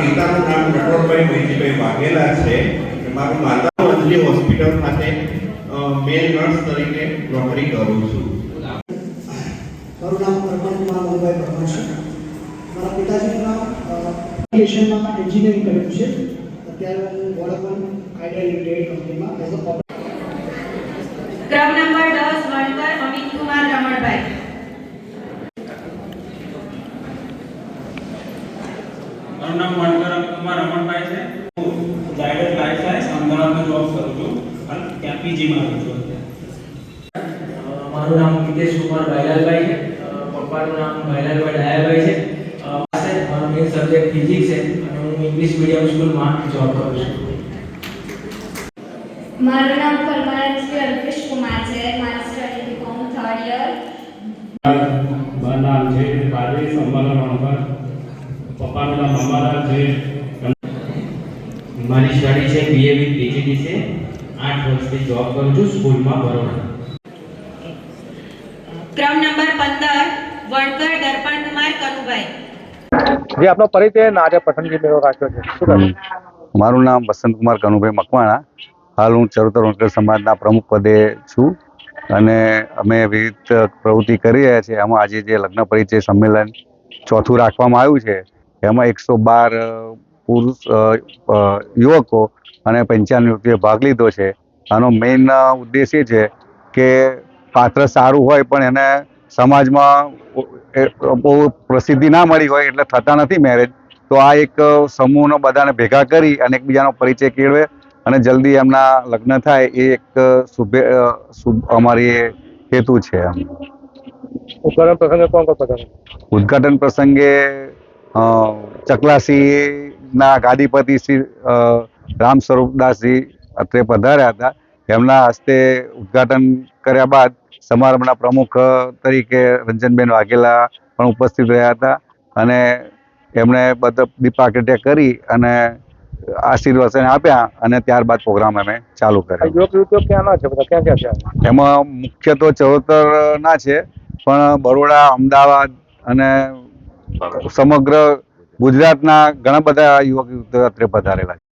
પિતાનું નામ નટવરભાઈ મહેશભાઈ વાઘેલા છે. મારું માતા અંજલી હોસ્પિટલ ખાતે મેલ નર્સ તરીકે નોકરી કરું છું. મારું નામ પરમાન કુમાર મોહનભાઈ પરમાર છે. મારા પિતાજીનું નામ એન્જિનિયરિંગ કર્યું છે. અત્યારે હું વોડાફોન આઈડિયા લિમિટેડ કંપનીમાં એઝ અ ક્રમ નંબર દસ વણકર અમિત કુમાર રમણભાઈ મારું નામ મણકરમ કુમાર રમણભાઈ છે. હું ઝાયડસ લાઈફ સાયન્સ અમદાવાદમાં જોબ કરું છું અને ત્યાં પીજીમાં રહું છું અત્યારે. મારું નામ મિતેશ કુમાર ભાઈલાલભાઈ છે. પપ્પાનું નામ ભાઈલાલભાઈ ડાયાભાઈ છે. પાસે મારો મેઇન સબ્જેક્ટ ફિઝિક્સ છે અને હું ઇંગ્લિશ મીડિયમ સ્કૂલમાં જોબ કરું છું. મારું નામ પરમાર શ્રી અલ્પેશ કુમાર છે મારી સ્ટડી બીકોમ થર્ડ યર મારું નામ છે રાજેશ અંબાલાલ રણકર પપ્પાનું મામાના જે મારી સ્ટડી છે બીએ વિથ પીજીડી છે આઠ વર્ષથી જોબ કરું છું સ્કૂલમાં બરોડા. ક્રમ નંબર પંદર વણકર દર્પણ કુમાર કનુભાઈ. જે આપનો પરિચય અને આજે પસંદગી મેળો રાખ્યો છે. શું મારું નામ વસંતકુમાર કનુભાઈ મકવાણા. હાલ હું ચરોતર વણકર સમાજના પ્રમુખ પદે છું અને અમે વિવિધ પ્રવૃત્તિ કરી રહ્યા છીએ. એમાં આજે જે લગ્ન પરિચય સંમેલન ચોથું રાખવામાં આવ્યું છે એમાં એકસો બાર પુરુષ યુવકો અને પંચાણું યુવતીઓએ ભાગ લીધો છે. આનો મેઇન ઉદ્દેશ એ છે કે પાત્ર સારું હોય પણ એને સમાજમાં બહુ પ્રસિદ્ધિ ના મળી હોય એટલે થતા નથી મેરેજ તો આ એક સમૂહનો બધાને ભેગા કરી અને એકબીજાનો પરિચય કેળવે અને જલ્દી એમના લગ્ન થાય એ એક શુભે શુભ અમારી હેતુ છે એમ. ઉદ્ઘાટન પ્રસંગે કોણ કોણ પધારે ઉદ્ઘાટન પ્રસંગે અ, ચકલાસીના ગાદીપતિ શ્રી રામ સ્વરૂપદાસજી અત્રે પધાર્યા હતા. એમના હસ્તે ઉદ્ઘાટન કર્યા બાદ સમારંભના પ્રમુખ તરીકે રંજનબેન વાઘેલા પણ ઉપસ્થિત રહ્યા હતા અને એમણે બધા દીપાકટ્ય કરી અને આશીર્વચન આપ્યા અને ત્યારબાદ પ્રોગ્રામ અમે ચાલુ કર્યો. એમાં મુખ્ય તો ચરોતરના છે પણ બરોડા અમદાવાદ અને સમગ્ર ગુજરાતના ઘણા બધા યુવક યુવતીઓ અત્રે પધારેલા છે.